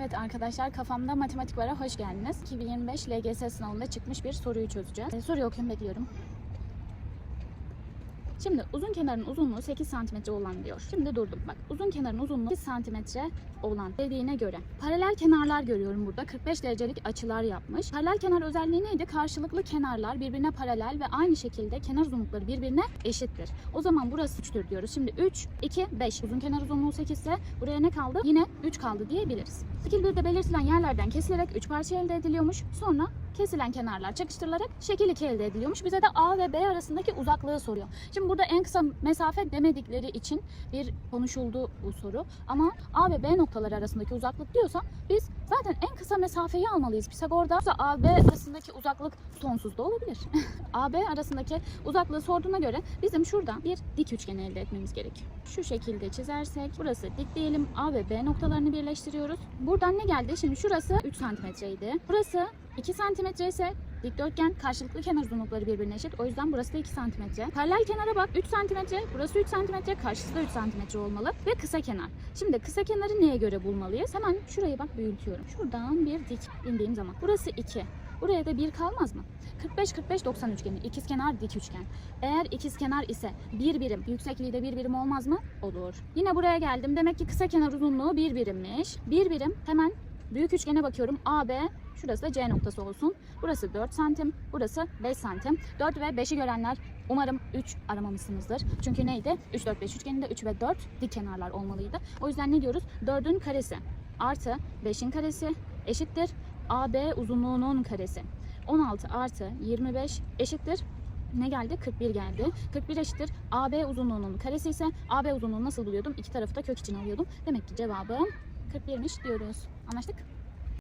Evet arkadaşlar kafamda matematik vara hoş geldiniz. 2025 LGS sınavında çıkmış bir soruyu çözeceğiz. Ee, soruyu okuyun bekliyorum. Şimdi uzun kenarın uzunluğu 8 cm olan diyor. Şimdi durdum bak. Uzun kenarın uzunluğu 8 cm olan dediğine göre paralel kenarlar görüyorum burada. 45 derecelik açılar yapmış. Paralel kenar özelliği neydi? Karşılıklı kenarlar birbirine paralel ve aynı şekilde kenar uzunlukları birbirine eşittir. O zaman burası 3'tür diyoruz. Şimdi 3, 2, 5. Uzun kenar uzunluğu 8 ise buraya ne kaldı? Yine 3 kaldı diyebiliriz. Şekil 1'de belirtilen yerlerden kesilerek 3 parça elde ediliyormuş. Sonra kesilen kenarlar çakıştırılarak şekil 2 elde ediliyormuş. Bize de A ve B arasındaki uzaklığı soruyor. Şimdi burada en kısa mesafe demedikleri için bir konuşuldu bu soru. Ama A ve B noktaları arasındaki uzaklık diyorsa biz zaten en kısa mesafeyi almalıyız. Pisagor'da A, B arasındaki uzaklık sonsuz da olabilir. A, B arasındaki uzaklığı sorduğuna göre bizim şuradan bir dik üçgen elde etmemiz gerekiyor. Şu şekilde çizersek burası dik diyelim. A ve B noktalarını birleştiriyoruz. Buradan ne geldi? Şimdi şurası 3 santimetreydi. Burası 2 santimetre ise dikdörtgen karşılıklı kenar uzunlukları birbirine eşit. O yüzden burası da 2 santimetre. Paralel kenara bak 3 santimetre. Burası 3 santimetre. Karşısı da 3 santimetre olmalı. Ve kısa kenar. Şimdi kısa kenarı neye göre bulmalıyız? Hemen şurayı bak büyütüyorum. Şuradan bir dik indiğim zaman. Burası 2. Buraya da 1 kalmaz mı? 45-45-90 üçgeni. İkizkenar dik üçgen. Eğer ikizkenar ise bir birim, yüksekliği de bir birim olmaz mı? Olur. Yine buraya geldim. Demek ki kısa kenar uzunluğu bir birimmiş. Bir birim hemen büyük üçgene bakıyorum. AB Şurası da C noktası olsun. Burası 4 santim, burası 5 santim. 4 ve 5'i görenler umarım 3 aramamışsınızdır. Çünkü neydi? 3, 4, 5 üçgeninde 3 ve 4 dik kenarlar olmalıydı. O yüzden ne diyoruz? 4'ün karesi artı 5'in karesi eşittir AB uzunluğunun karesi. 16 artı 25 eşittir ne geldi? 41 geldi. 41 eşittir. AB uzunluğunun karesi ise AB uzunluğunu nasıl buluyordum? İki tarafı da kök için alıyordum. Demek ki cevabım 41'miş diyoruz. Anlaştık?